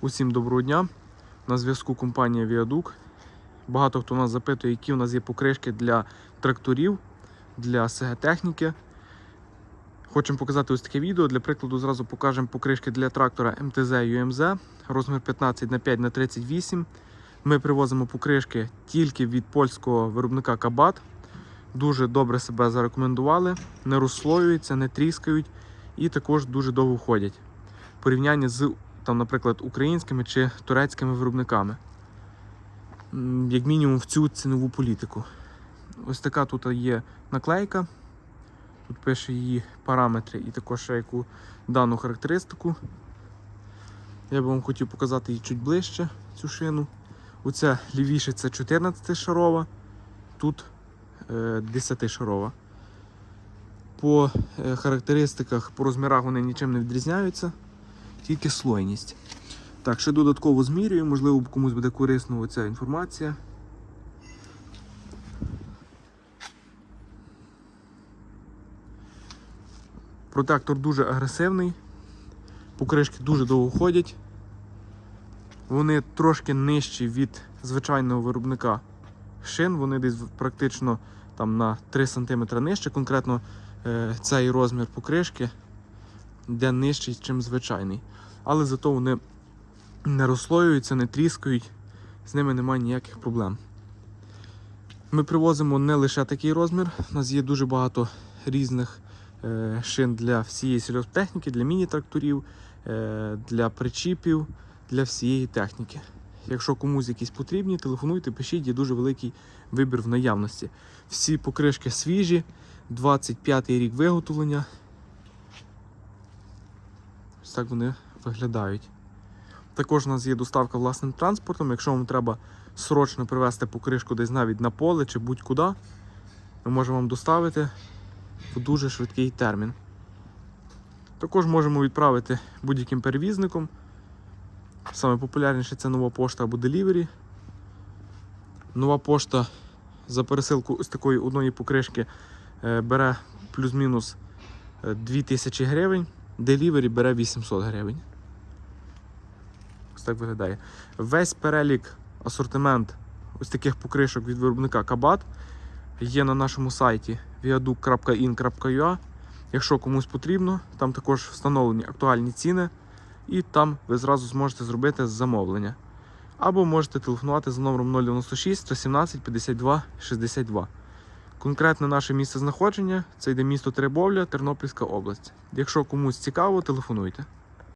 Усім доброго дня. На зв'язку компанія Viaduc. Багато хто нас запитує, які у нас є покришки для тракторів, для СГ-техніки. Хочемо показати ось таке відео. Для прикладу, зразу покажемо покришки для трактора МТЗ UMZ, розмір 15 на 5 на 38 Ми привозимо покришки тільки від польського виробника Кабат. Дуже добре себе зарекомендували, не розслоюються, не тріскають і також дуже довго ходять. В порівнянні з, там, наприклад, українськими чи турецькими виробниками. Як мінімум в цю цінову політику. Ось така тут є наклейка. Тут пише її параметри і також яку дану характеристику. Я би вам хотів показати її чуть ближче, цю шину. Оця лівіше це 14 шарова, тут 10 шарова. По е, характеристиках, по розмірах вони нічим не відрізняються, тільки слойність. Так, ще додатково змірюю, можливо, комусь буде корисно оця інформація. Протектор дуже агресивний, покришки дуже довго ходять. Вони трошки нижчі від звичайного виробника шин, вони десь практично там, на 3 см нижче. Конкретно е, цей розмір покришки йде нижчий, ніж звичайний. Але зато вони не розслоюються, не тріскають, з ними немає ніяких проблем. Ми привозимо не лише такий розмір, у нас є дуже багато різних е, шин для всієї сільгосптехніки, для міні-тракторів, е, для причіпів, для всієї техніки. Якщо комусь якісь потрібні, телефонуйте, пишіть, є дуже великий вибір в наявності. Всі покришки свіжі, 25-й рік виготовлення. Ось так вони виглядають. Також у нас є доставка власним транспортом. Якщо вам треба срочно привезти покришку десь навіть на поле чи будь-куди, ми можемо вам доставити в дуже швидкий термін. Також можемо відправити будь-яким перевізником. Саме популярніше це нова пошта або Delivery. Нова пошта за пересилку ось такої одної покришки е, бере плюс-мінус е, 2000 гривень, Delivery бере 800 гривень. Ось так виглядає. Весь перелік, асортимент ось таких покришок від виробника Кабат є на нашому сайті viaduc.in.ua. Якщо комусь потрібно, там також встановлені актуальні ціни, і там ви зразу зможете зробити замовлення. Або можете телефонувати за номером 096 117 52 62. Конкретне наше місце знаходження це йде місто Теребовля, Тернопільська область. Якщо комусь цікаво, телефонуйте.